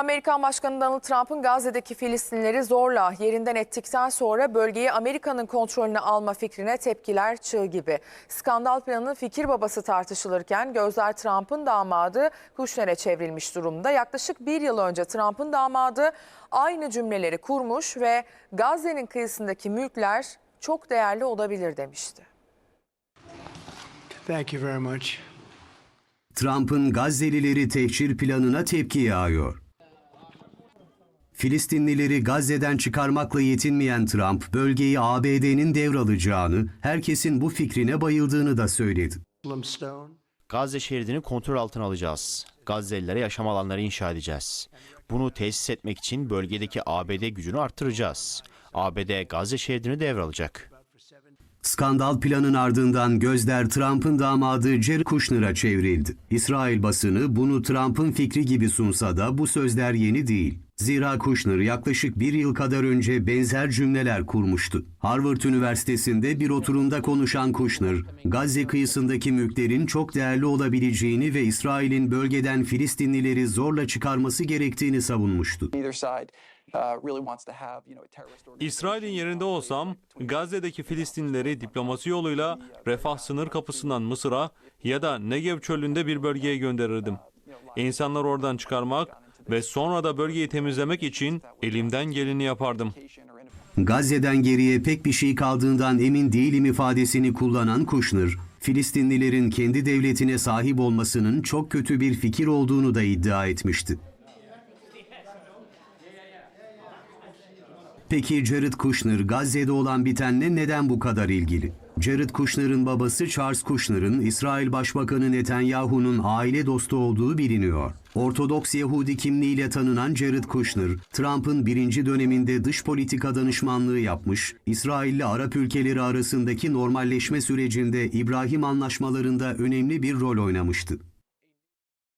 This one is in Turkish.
Amerikan Başkanı Donald Trump'ın Gazze'deki Filistinleri zorla yerinden ettikten sonra bölgeyi Amerika'nın kontrolüne alma fikrine tepkiler çığ gibi. Skandal planının fikir babası tartışılırken gözler Trump'ın damadı Kushner'e çevrilmiş durumda. Yaklaşık bir yıl önce Trump'ın damadı aynı cümleleri kurmuş ve Gazze'nin kıyısındaki mülkler çok değerli olabilir demişti. Thank you very much. Trump'ın Gazze'lileri tehcir planına tepki yağıyor. Filistinlileri Gazze'den çıkarmakla yetinmeyen Trump, bölgeyi ABD'nin devralacağını, herkesin bu fikrine bayıldığını da söyledi. Gazze şeridini kontrol altına alacağız. Gazze'lilere yaşam alanları inşa edeceğiz. Bunu tesis etmek için bölgedeki ABD gücünü arttıracağız. ABD Gazze şeridini devralacak. Skandal planın ardından gözler Trump'ın damadı Jared Kushner'a çevrildi. İsrail basını bunu Trump'ın fikri gibi sunsa da bu sözler yeni değil. Zira Kushner yaklaşık bir yıl kadar önce benzer cümleler kurmuştu. Harvard Üniversitesi'nde bir oturumda konuşan Kushner, Gazze kıyısındaki mülklerin çok değerli olabileceğini ve İsrail'in bölgeden Filistinlileri zorla çıkarması gerektiğini savunmuştu. Uh. İsrail'in yerinde olsam Gazze'deki Filistinlileri diplomasi yoluyla refah sınır kapısından Mısır'a ya da Negev çölünde bir bölgeye gönderirdim. İnsanları oradan çıkarmak ve sonra da bölgeyi temizlemek için elimden geleni yapardım. Gazze'den geriye pek bir şey kaldığından emin değilim ifadesini kullanan Kushner, Filistinlilerin kendi devletine sahip olmasının çok kötü bir fikir olduğunu da iddia etmişti. Peki Jared Kushner Gazze'de olan bitenle neden bu kadar ilgili? Jared Kushner'ın babası Charles Kushner'ın İsrail Başbakanı Netanyahu'nun aile dostu olduğu biliniyor. Ortodoks Yahudi kimliğiyle tanınan Jared Kushner, Trump'ın birinci döneminde dış politika danışmanlığı yapmış, İsrail'le Arap ülkeleri arasındaki normalleşme sürecinde İbrahim anlaşmalarında önemli bir rol oynamıştı.